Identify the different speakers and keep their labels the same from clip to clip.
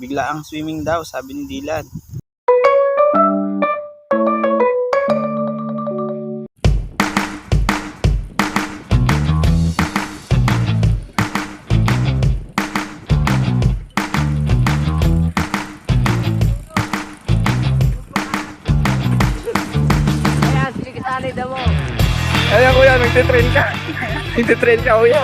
Speaker 1: Bigla ang swimming daw, sabi ni Dylan.
Speaker 2: Ayan,
Speaker 3: kuya, nagtitrain ka. Nagtitrain ka kuya.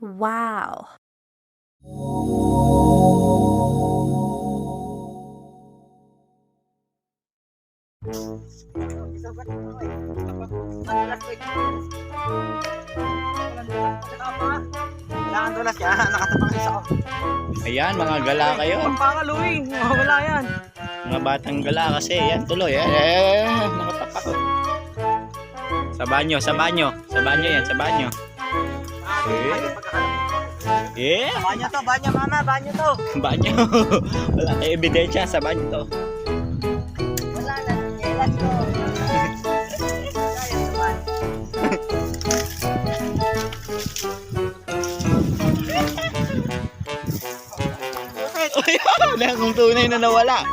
Speaker 4: Wow.
Speaker 2: Kailangan dulas yan, nakatabang isa ko.
Speaker 1: Ayan, mga gala kayo.
Speaker 2: Pampangal, uwi. Wala yan.
Speaker 1: Mga batang gala kasi. Yan, tuloy. Eh, eh, nakatapak. Sa banyo, sa banyo. Sa banyo yan, sa banyo. Eh,
Speaker 2: Banyo to, banyo mama, banyo to.
Speaker 1: banyo. Wala tayong ebidensya sa banyo to.
Speaker 2: Wala na, ko. Kaya naman.
Speaker 1: Wala akong tunay na nawala.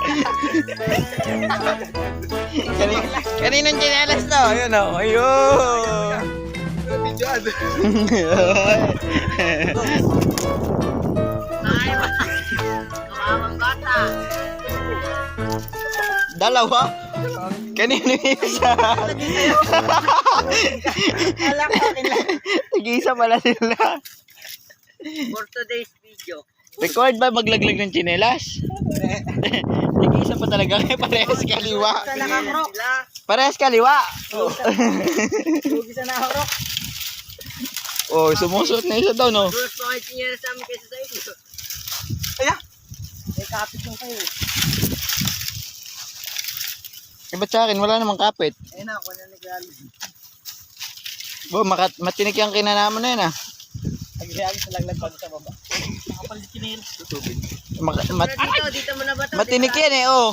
Speaker 1: Kanin, kaninong chinelas to? Ayun o. Ayun.
Speaker 2: Ay, Kamamang bata.
Speaker 1: Dalawa? Kanino yung isa?
Speaker 2: Alam ko lang.
Speaker 1: Nag-iisa pala sila.
Speaker 2: For today's video.
Speaker 1: Record ba maglaglag ng chinelas? Nag-iisa pa talaga kayo. Parehas kaliwa.
Speaker 2: Sa nakakrok.
Speaker 1: Parehas kaliwa.
Speaker 2: Huwag sa nakarok.
Speaker 1: Oh, sumusuot na isa daw, no?
Speaker 2: Gusto ko kayo chinyera sa amin kaysa sa inyo. Kaya? May kapit yung kayo.
Speaker 1: Eh, ba't sa akin? Wala namang kapit.
Speaker 2: Ayun na, ako na naglalaro.
Speaker 1: Bo, makat matinik yung kinanamo na yun, ah.
Speaker 2: Nagriyagi sa laglag bago sa baba. Nakapal di chinyera.
Speaker 1: Mak- mat-
Speaker 2: Dito, dito mo na ba ito?
Speaker 1: matinik yan, eh, oh.